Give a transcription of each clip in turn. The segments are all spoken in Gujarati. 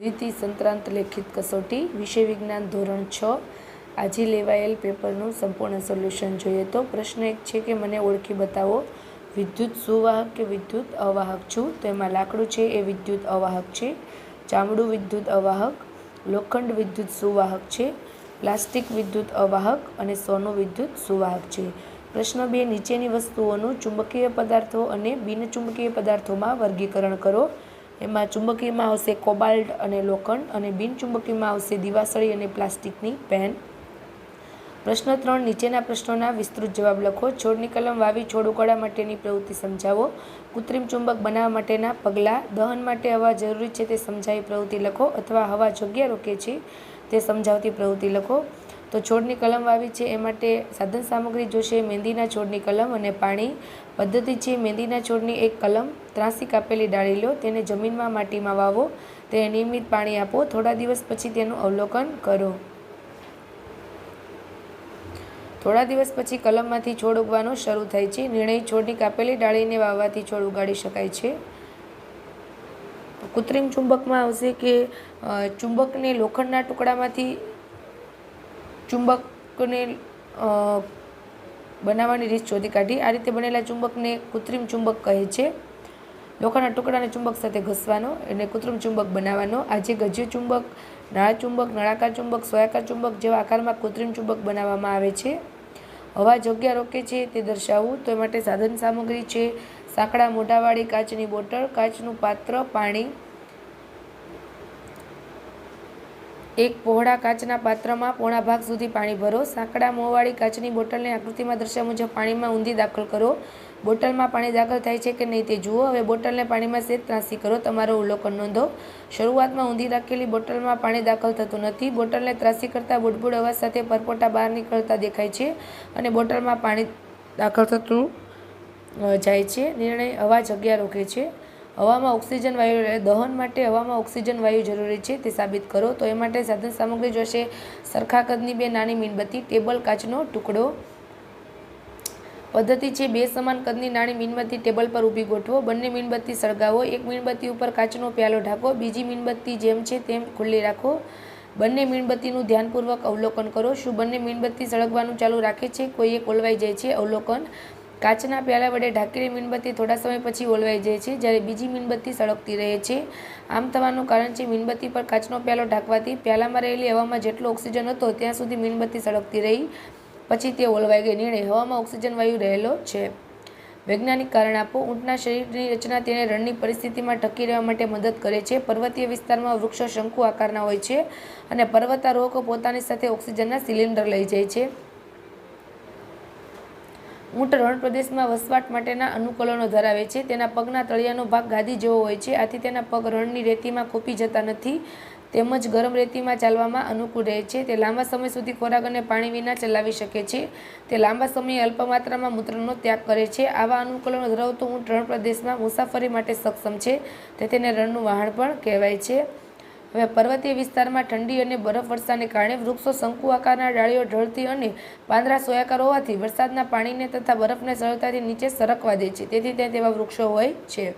રીતિ સંક્રાંત લેખિત કસોટી, વિષય વિજ્ઞાન ધોરણ છ. આજે લેવાયેલ પેપરનું સંપૂર્ણ સોલ્યુશન જોઈએ તો પ્રશ્ન એક છે કે મને ઓળખી બતાવો, વિદ્યુત સુવાહક કે વિદ્યુત અવાહક છું? તો એમાં લાકડું છે, એ વિદ્યુત અવાહક છે. ચામડું વિદ્યુત અવાહક, લોખંડ વિદ્યુત સુવાહક છે. પ્લાસ્ટિક વિદ્યુત અવાહક અને સોનું વિદ્યુત સુવાહક છે. પ્રશ્ન બે, નીચેની વસ્તુઓનું ચુંબકીય પદાર્થો અને બિનચુંબકીય પદાર્થોમાં વર્ગીકરણ કરો. એમાં ચુંબકીયમાં આવશે કોબાલ્ટ અને લોખંડ અને બિનચુંબકીયમાં આવશે દિવાસળી અને પ્લાસ્ટિકની પેન. પ્રશ્ન ત્રણ, નીચેના પ્રશ્નોના વિસ્તૃત જવાબ લખો. છોડની કલમ વાવી છોડ ઉગાડવા માટેની પ્રવૃત્તિ સમજાવો. કૃત્રિમ ચુંબક બનાવવા માટેના પગલાં. દહન માટે હવા જરૂરી છે તે સમજાવી પ્રવૃત્તિ લખો અથવા હવા જગ્યા રોકે છે તે સમજાવતી પ્રવૃત્તિ લખો. તો છોડની કલમ વાવી છે, એ માટે સાધન સામગ્રી જોશે મહેંદીના છોડની કલમ અને પાણી. પદ્ધતિ છે મહેંદીના છોડની એક કલમ. ત્રાસી કાપેલી ડાળી લો, તેને જમીનમાં માટીમાં વાવો. તેને નિયમિત પાણી આપો. થોડા દિવસ પછી તેનું અવલોકન કરો. થોડા દિવસ પછી કલમમાંથી છોડ ઉગવાનો શરૂ થાય છે. નિર્ણય છોડની કાપેલી ડાળીને વાવવાથી છોડ ઉગાડી શકાય છે. કૃત્રિમ ચુંબકમાં આવશે કે ચુંબકને લોખંડના ટુકડામાંથી ચુંબકને બનાવવાની રીત શોધી કાઢી. આ રીતે બનેલા ચુંબકને કૃત્રિમ ચુંબક કહે છે. લોખંડના ટુકડાને ચુંબક સાથે ઘસવાનો અને કૃત્રિમ ચુંબક બનાવવાનો. આજે ગજ્ય ચુંબક, નાળા ચુંબક, નળાકાર ચુંબક, સોયાકાર ચુંબક જેવા આકારમાં કૃત્રિમ ચુંબક બનાવવામાં આવે છે. હવા જગ્યા રોકે છે તે દર્શાવવું. તો એ માટે સાધન સામગ્રી છે. સાંકડા મોઢાવાળી કાચની બોટલ, કાચનું પાત્ર, પાણી એક પહોળા કાચના પાત્રમાં પોણા ભાગ સુધી પાણી ભરો. સાંકડા મોંવાળી કાચની બોટલને આકૃતિમાં દર્શાવ્યા મુજબ પાણીમાં ઊંધી દાખલ કરો. બોટલમાં પાણી દાખલ થાય છે કે નહીં તે જુઓ. હવે બોટલને પાણીમાં સેજ ત્રાંસી કરો. તમારો અવલોકન નોંધો. શરૂઆતમાં ઊંધી રાખેલી બોટલમાં પાણી દાખલ થતું નથી. બોટલને ત્રાસી કરતાં બુડબુડ અવાજ સાથે પરપોટા બહાર નીકળતા દેખાય છે અને બોટલમાં પાણી દાખલ થતું જાય છે. નિર્ણય અવાજ જગ્યા રોકે છે. હવામાં ઓક્સિજન વાયુ દહન માટે હવામાં ઓક્સિજન વાયુ જરૂરી છે, તે સાબિત કરો. તો એ માટે સાધન સામગ્રી જોશે. સરખા કદની બે નાની મીણબત્તી, ટેબલ કાચનો ટુકડો. પદ્ધતિ છે, બે સમાન કદની નાની મીણબત્તી ટેબલ પર ઊભી ગોઠવો. બંને મીણબત્તી સળગાવો. એક મીણબત્તી ઉપર કાચનો પ્યાલો ઢાંકો. બીજી મીણબત્તી જેમ છે તેમ ખુલ્લી રાખો. બંને મીણબત્તીનું ધ્યાનપૂર્વક અવલોકન કરો. શું બંને મીણબત્તી સળગવાનું ચાલુ રાખે છે? કોઈ એક ઓલવાઈ જાય છે. અવલોકન કાચના પ્યાલા વડે ઢાંકીને મીણબત્તી થોડા સમય પછી ઓલવાઈ જાય છે. જ્યારે બીજી મીણબત્તી સળગતી રહે છે. આમ થવાનું કારણ છે મીણબત્તી પર કાચનો પ્યાલો ઢાંકવાથી પ્યાલામાં રહેલી હવામાં જેટલો ઓક્સિજન હતો ત્યાં સુધી મીણબત્તી સળગતી રહી. પછી તે ઓલવાઈ ગઈ. નિર્ણય, હવામાં ઓક્સિજન વાયુ રહેલો છે. વૈજ્ઞાનિક કારણ આપો, ઊંટના શરીરની રચના તેને રણની પરિસ્થિતિમાં ટકી રહેવા માટે મદદ કરે છે. પર્વતીય વિસ્તારમાં વૃક્ષો શંકુ આકારના હોય છે અને પર્વતારોહકો પોતાની સાથે ઓક્સિજનના સિલિન્ડર લઈ જાય છે. ઊંટ રણ પ્રદેશમાં વસવાટ માટેના અનુકૂલનો ધરાવે છે. તેના પગના તળિયાનો ભાગ ગાદી જેવો હોય છે. આથી તેના પગ રણની રેતીમાં ખોપી જતા નથી. તેમજ ગરમ રેતીમાં ચાલવામાં અનુકૂળ રહે છે. તે લાંબા સમય સુધી ખોરાક અને પાણી વિના ચલાવી શકે છે. તે લાંબા સમયે અલ્પ માત્રામાં મૂત્રનો ત્યાગ કરે છે. આવા અનુકૂલનો ધરાવતો ઊંટ રણ પ્રદેશમાં મુસાફરી માટે સક્ષમ છે. તે તેને રણનું વાહન પણ કહેવાય છે. હવે પર્વતીય વિસ્તારમાં ઠંડી અને બરફવર્ષાને કારણે વૃક્ષો શંકુ આકારના ડાળીઓ ઢળતી અને પાંદડા સોયાકાર હોવાથી વરસાદના પાણીને તથા બરફને સરળતાથી નીચે સરકવા દે છે. તેથી ત્યાં તેવા વૃક્ષો હોય છે.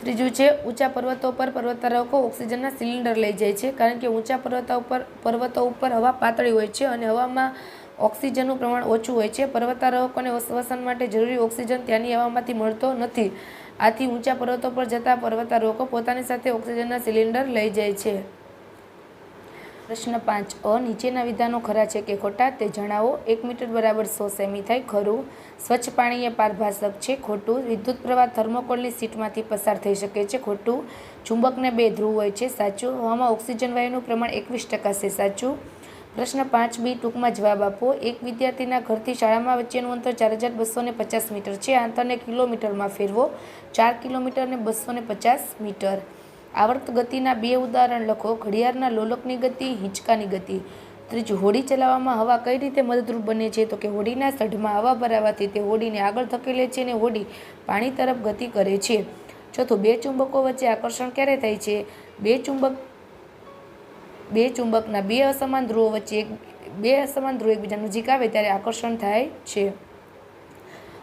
ત્રીજું છે, ઊંચા પર્વતો પર પર્વતારોહકો ઓક્સિજનના સિલિન્ડર લઈ જાય છે. કારણ કે ઊંચા પર્વતો ઉપર પર્વતો ઉપર હવા પાતળી હોય છે અને હવામાં ઓક્સિજનનું પ્રમાણ ઓછું હોય છે. પર્વતારોહકોને શ્વસન માટે જરૂરી ઓક્સિજન ત્યાંની હવામાંથી મળતો નથી. આથી ઊંચા પર્વતો પર જતા પર્વતારોહકો પોતાની સાથે ઓક્સિજનના સિલિન્ડર લઈ જાય છે. પ્રશ્ન પાંચ. અ, નીચેના વિધાનો ખરા છે કે ખોટા? તે જણાવો. એક મીટર બરાબર સો સેમી થાય. ખરું. સ્વચ્છ પાણી એ પારભાષક છે. ખોટું. વિદ્યુત પ્રવાહ થર્મોકોલની સીટમાંથી પસાર થઈ શકે છે. ખોટું. ચુંબકને બે ધ્રુવ હોય છે. સાચું. હવામાં ઓક્સિજન વાયુનું પ્રમાણ એકવીસ ટકા છે. સાચું. પ્રશ્ન પાંચ બી ટૂંકમાં જવાબ આપો. એક વિદ્યાર્થીના ઘરથી શાળામાં વચ્ચેનું અંતર ચાર હજાર બસો પચાસ મીટર છે. અંતરને કિલોમીટરમાં ફેરવો. ચાર કિલોમીટર ને બસો પચાસ મીટર. આવર્ત ગતિના બે ઉદાહરણ લખો. ઘડિયાળના લોલકની ગતિ, હિંચકાની ગતિ. ત્રીજું, હોડી ચલાવવામાં હવા કઈ રીતે મદદરૂપ બને છે? તો કે હોડીના સઢમાં હવા ભરાવાથી તે હોડીને આગળ ધકેલે છે અને હોડી પાણી તરફ ગતિ કરે છે. ચોથું, બે ચુંબકો વચ્ચે આકર્ષણ ક્યારે થાય છે? બે ચુંબક બે ચુંબકના બે અસમાન ધ્રુવો વચ્ચે એક બે અસમાન ધ્રુવો એકબીજા નજીક આવે ત્યારે આકર્ષણ થાય છે.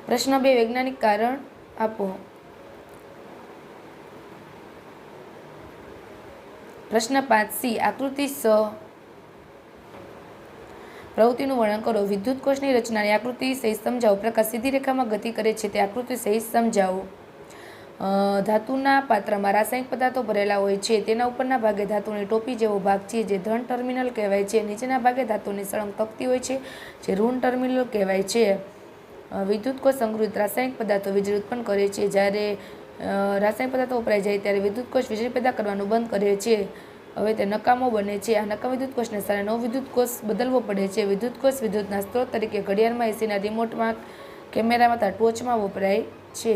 પ્રશ્ન બે, વૈજ્ઞાનિક કારણ આપો. પ્રશ્ન પાંચ, સી, આકૃતિ સ. પ્રવૃત્તિનું વર્ણન કરો. વિદ્યુત કોષની રચનાની આકૃતિ સહિત સમજાવો. પ્રકાશ સીધી રેખામાં ગતિ કરે છે તે આકૃતિ સહિત સમજાવો. ધાતુના પાત્રમાં રાસાયણિક પદાર્થો ભરેલા હોય છે. તેના ઉપરના ભાગે ધાતુની ટોપી જેવો ભાગ છે, જે ધન ટર્મિનલ કહેવાય છે. નીચેના ભાગે ધાતુની સળંગ તકતી હોય છે, જે ઋણ ટર્મિનલ કહેવાય છે. વિદ્યુત કોષ સંગ્રહિત રાસાયણિક પદાર્થો વીજળી ઉત્પન્ન કરે છે. જ્યારે રાસાયણિક પદાર્થો વપરાઈ જાય ત્યારે વિદ્યુત કોષ વીજળી પેદા કરવાનું બંધ કરે છે. હવે તે નકામો બને છે. આ નકામ વિદ્યુત કોષને સ્થાને નવો વિદ્યુત કોષ બદલવો પડે છે. વિદ્યુત કોષ વિદ્યુતના સ્ત્રોત તરીકે ઘડિયાળમાં એસીના રિમોટમાં કેમેરામાં તથા ટોચમાં વપરાય છે.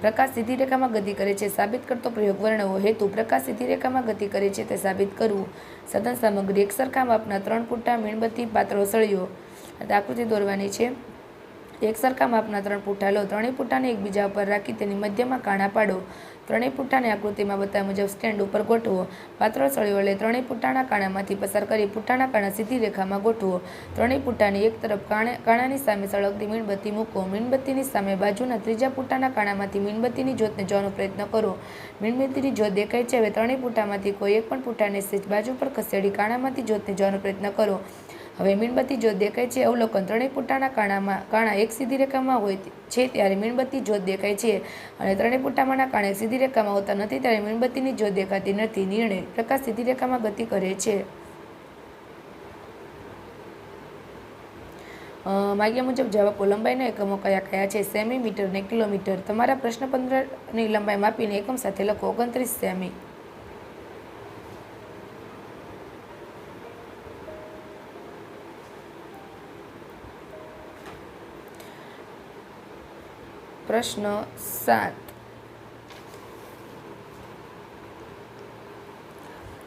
પ્રકાશ સીધી રેખામાં ગતિ કરે છે, સાબિત કરતો પ્રયોગ વર્ણવો હેતુ, પ્રકાશ સીધી રેખામાં ગતિ કરે છે તે સાબિત કરવું. સાધન સામગ્રી એક સરખા માપના ત્રણ ફૂટા મીણબત્તી પાત્રો સળિયો. આકૃતિ દોરવાની છે. એક સરખા માપના ત્રણ પુઠ્ઠા લો ત્રણેય પુઠ્ઠાને એકબીજા ઉપર રાખી તેની મધ્યમાં કાણા પાડો. ત્રણેય પુઠ્ઠાને આકૃતિમાં બતાવ્યા મુજબ સ્ટેન્ડ ઉપર ગોઠવો. પાત્ર સળિયો લઈ ત્રણેય પુઠ્ઠાના કાણામાંથી પસાર કરી પુઠ્ઠાના કાણા સીધી રેખામાં ગોઠવો. ત્રણેય પુઠ્ઠાની એક તરફ કાણા, કાણાની સામે સળગતી મીણબત્તી મૂકો. મીણબત્તીની સામે બાજુના ત્રીજા પૂટાના કાણામાંથી મીણબત્તીની જોતને જોવાનો પ્રયત્ન કરો. મીણબત્તીની જોત દેખાય છે. હવે ત્રણેય પૂટામાંથી કોઈ એક પણ સેજ બાજુ પર ખસેડી કાણામાંથી જોતને જોવાનો પ્રયત્ન કરો. હવે મીણબત્તી જ્યોત દેખાય છે, અવલોકન ત્રણેય પુટ્ટાના કાણામાં, કાણા એક સીધી રેખામાં હોય છે ત્યારે મીણબત્તી જ્યોત દેખાય છે અને ત્રણેય પુટ્ટામાંના કાણા સીધી રેખામાં હોતા નથી ત્યારે મીણબત્તીની જ્યોત દેખાતી નથી, નિર્ણય પ્રકાશ સીધી રેખામાં ગતિ કરે છે. માગ્યા મુજબ જવાબ લંબાઈના એકમો કયા કયા છે? સેમીમીટર ને કિલોમીટર. તમારા પ્રશ્ન પંદરની લંબાઈ માપીને એકમ સાથે લખો. ઓગણત્રીસ સેમી. પ્રશ્ન સાત.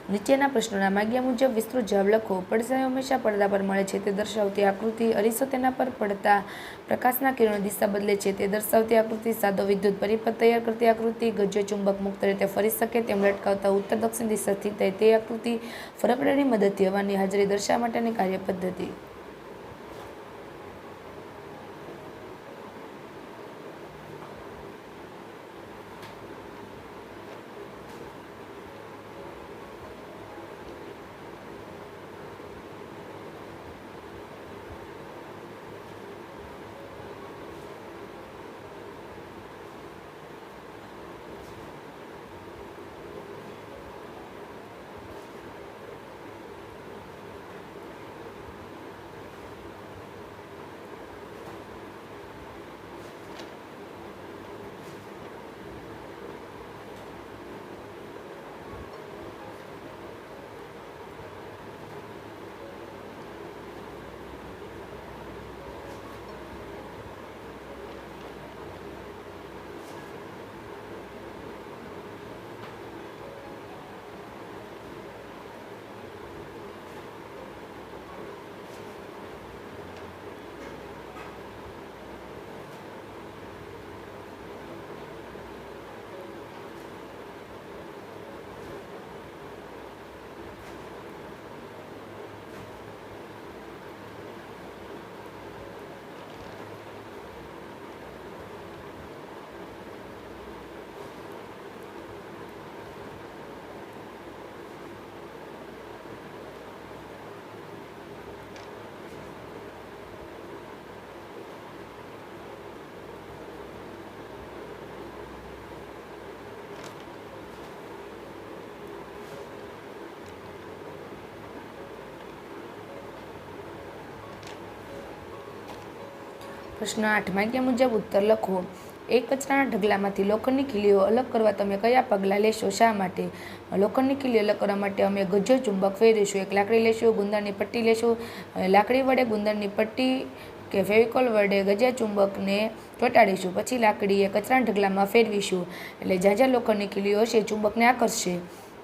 નીચેના પ્રશ્નોના માગ્યા મુજબ વિસ્તૃત જવાબ લખો. પડછાયો હંમેશા પડદા પર મળે છે, તે દર્શાવતી આકૃતિ અરીસો તેના પર પડતા પ્રકાશના કિરણો દિશા બદલે છે, તે દર્શાવતી આકૃતિ સાદો વિદ્યુત પરિપથ તૈયાર કરતી આકૃતિ, ગજ્જો ચુંબક મુક્ત રીતે ફરી શકે તેમ લટકાવતા ઉત્તર દક્ષિણ દિશા સ્થિત થાય તે આકૃતિ ફરકડાની મદદથી હવાની હાજરી દર્શાવવા માટેની કાર્ય પ્રશ્ન આઠ માગ્યા મુજબ ઉત્તર લખો. એક કચરાના ઢગલામાંથી લોખંડની ખીલીઓ અલગ કરવા તમે કયા પગલાં લેશો? શા માટે? લોખંડની ખીલી અલગ કરવા માટે અમે ગજો ચુંબક ફેરીશું એક લાકડી લેશું, ગુંદરની પટ્ટી લેશું. લાકડી વડે ગુંદરની પટ્ટી કે ફેવિકોલ વડે ગજા ચુંબકને ચોંટાડીશું. પછી લાકડી એ કચરાના ઢગલામાં ફેરવીશું. એટલે જ્યાં જ્યાં લોખંડની ખીલીઓ હશે, ચુંબકને આકર્ષશે.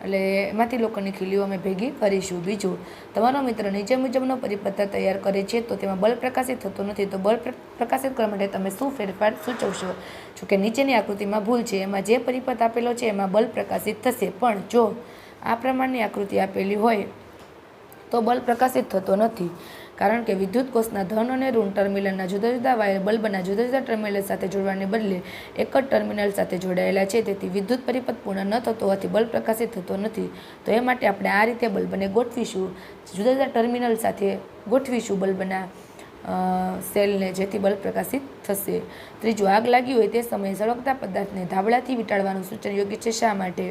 એટલે એમાંથી લોકોની ખીલીઓ અમે ભેગી કરીશું બીજું. તમારો મિત્ર નીચે મુજબનો પરિપત્ર તૈયાર કરે છે તો તેમાં બલ્બ પ્રકાશિત થતો નથી તો બલ્બ પ્ર- પ્રકાશિત કરવા માટે તમે શું ફેરફાર સૂચવશો? જો કે નીચેની આકૃતિમાં ભૂલ છે. એમાં જે પરિપથ આપેલો છે એમાં બલ્બ પ્રકાશિત થશે. પણ જો આ પ્રમાણની આકૃતિ આપેલી હોય તો બલ્બ પ્રકાશિત થતો નથી. કારણ કે વિદ્યુત કોષના ધન અને ઋણ ટર્મિનલના જુદા જુદા વાયર બલ્બના જુદા જુદા ટર્મિનલ સાથે જોડવાને બદલે એક જ ટર્મિનલ સાથે જોડાયેલા છે. તેથી વિદ્યુત પરિપથ પૂર્ણ ન થતો હોવાથી બલ્બ પ્રકાશિત થતો નથી. તો એ માટે આપણે આ રીતે બલ્બને ગોઠવીશું. જુદા જુદા ટર્મિનલ સાથે ગોઠવીશું બલ્બના સેલને જેથી બલ્બ પ્રકાશિત થશે. ત્રીજું, આગ લાગી હોય તે સમયે સળગતા પદાર્થને ધાબળાથી વીંટાળવાનું સૂચન યોગ્ય છે શા માટે?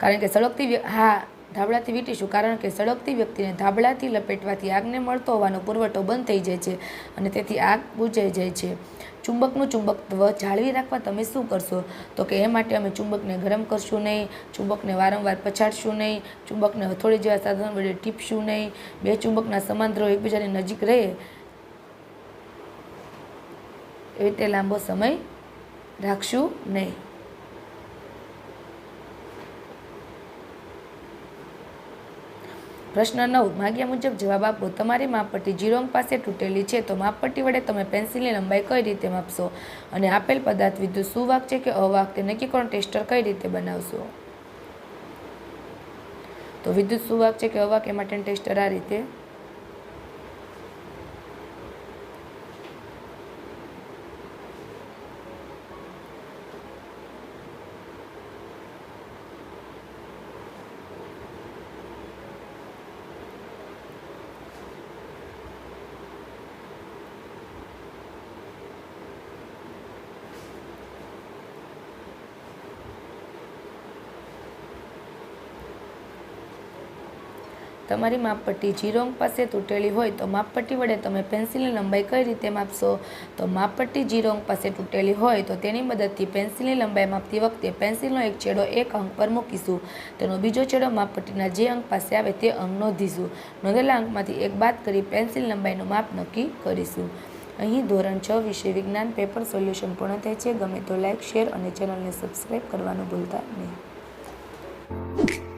કારણ કે સળગતી હા ધાબળાથી વીટીશું કારણ કે સળગતી વ્યક્તિને ધાબળાથી લપેટવાથી આગને મળતો હોવાનો પુરવઠો બંધ થઈ જાય છે અને તેથી આગ બુજાઈ જાય છે. ચુંબકનું ચુંબકત્વ જાળવી રાખવા તમે શું કરશો? તો કે એ માટે અમે ચુંબકને ગરમ કરશું નહીં, ચુંબકને વારંવાર પછાડશું નહીં, ચુંબકને હથોડી જેવા સાધનો વડે ટીપશું નહીં, બે ચુંબકના સમાંતરો એકબીજાની નજીક રહે એ રીતે લાંબો સમય રાખશું નહીં. પ્રશ્ન નવ માગ્યા મુજબ જવાબ આપો. તમારી માપપટ્ટી જીરોંગ પાસે તૂટેલી છે, તો માપપટ્ટી વડે તમે પેન્સિલની લંબાઈ કઈ રીતે માપશો? અને આપેલ પદાર્થ વિદ્યુત સુવાક છે કે અવાક તે નક્કી કરો ટેસ્ટર કઈ રીતે બનાવશો? તો વિદ્યુત સુવાક છે કે અવાક એ માટેનું ટેસ્ટર આ રીતે. તમારી માપપટ્ટી જીરોંગ પાસે તૂટેલી હોય તો માપપટ્ટી વડે તમે પેન્સિલની લંબાઈ કઈ રીતે માપશો? તો માપપટ્ટી જીરોંગ પાસે તૂટેલી હોય તો તેની મદદથી પેન્સિલની લંબાઈ માપતી વખતે પેન્સિલનો એક છેડો એક અંક પર મૂકીશું. તેનો બીજો છેડો માપપટ્ટીના જે અંક પાસે આવે તે અંક નોંધીશું. નોંધેલા અંકમાંથી એક બાદ કરી પેન્સિલ લંબાઈનું માપ નક્કી કરીશું. અહીં ધોરણ છ વિષય વિજ્ઞાન પેપર સોલ્યુશન પૂર્ણ થાય છે. ગમે તો લાઇક શેર અને ચેનલને સબસ્ક્રાઈબ કરવાનું ભૂલતા નહીં.